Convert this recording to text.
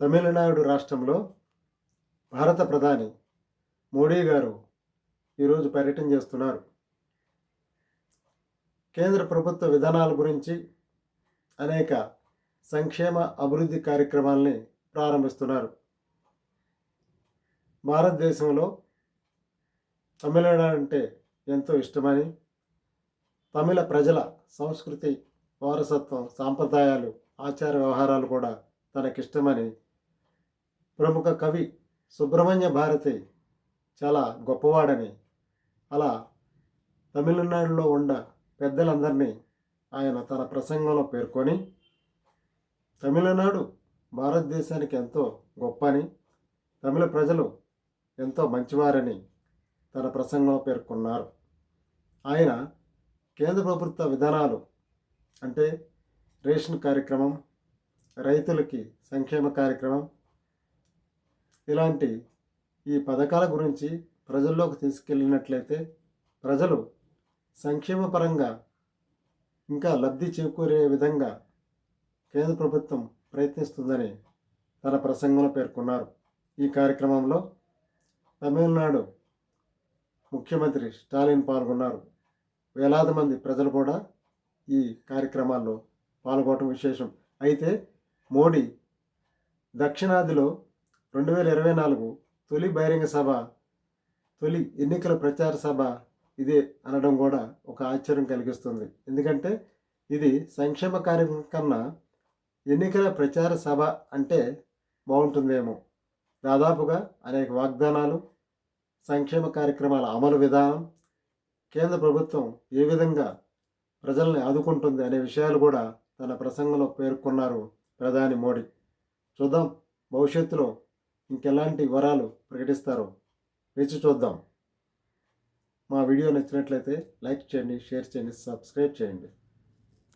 తమిళనాడు రాష్ట్రంలో భారత ప్రధాని మోడీ గారు ఈరోజు పర్యటన చేస్తున్నారు. కేంద్ర ప్రభుత్వ విధానాల గురించి అనేక సంక్షేమ అభివృద్ధి కార్యక్రమాల్ని ప్రారంభిస్తున్నారు. భారతదేశంలో తమిళనాడు అంటే ఎంతో ఇష్టమని తమిళ ప్రజల సంస్కృతి వారసత్వం సాంప్రదాయాలు ఆచార వ్యవహారాలు కూడా తనకిష్టమని ప్రముఖ కవి సుబ్రహ్మణ్య భారతి చాలా గొప్పవాడని అలా తమిళనాడులో ఉన్న పెద్దలందరినీ ఆయన తన ప్రసంగంలో పేర్కొని తమిళనాడు భారతదేశానికి ఎంతో గొప్పని తమిళ ప్రజలు ఎంతో మంచివారని తన ప్రసంగంలో పేర్కొన్నారు. ఆయన కేంద్ర ప్రభుత్వ విధానాలు అంటే రేషన్ కార్యక్రమం రైతులకి సంక్షేమ కార్యక్రమం ఇలాంటి ఈ పథకాల గురించి ప్రజల్లోకి తీసుకెళ్ళినట్లయితే ప్రజలు సంక్షేమ పరంగా ఇంకా లబ్ధి చేకూరే విధంగా కేంద్ర ప్రభుత్వం ప్రయత్నిస్తుందని తన ప్రసంగంలో పేర్కొన్నారు. ఈ కార్యక్రమంలో తమిళనాడు ముఖ్యమంత్రి స్టాలిన్ పాల్గొన్నారు. వేలాది మంది ప్రజలు కూడా ఈ కార్యక్రమాల్లో పాల్గొనడం విశేషం. అయితే మోడీ దక్షిణాదిలో రెండు వేల ఇరవై నాలుగు తొలి బహిరంగ సభ తొలి ఎన్నికల ప్రచార సభ ఇదే అనడం కూడా ఒక ఆశ్చర్యం కలిగిస్తుంది. ఎందుకంటే ఇది సంక్షేమ కార్యక్రమం కన్నా ఎన్నికల ప్రచార సభ అంటే బాగుంటుందేమో. దాదాపుగా అనేక వాగ్దానాలు సంక్షేమ కార్యక్రమాల అమలు విధానం కేంద్ర ప్రభుత్వం ఏ విధంగా ప్రజల్ని ఆదుకుంటుంది అనే విషయాలు కూడా తన ప్రసంగంలో పేర్కొన్నారు ప్రధాని మోడీ. చూద్దాం భవిష్యత్తులో ఇంకెలాంటి వివరాలు ప్రకటిస్తారో వేచి చూద్దాం. మా వీడియో నచ్చినట్లయితే లైక్ చేయండి షేర్ చేయండి సబ్స్క్రైబ్ చేయండి.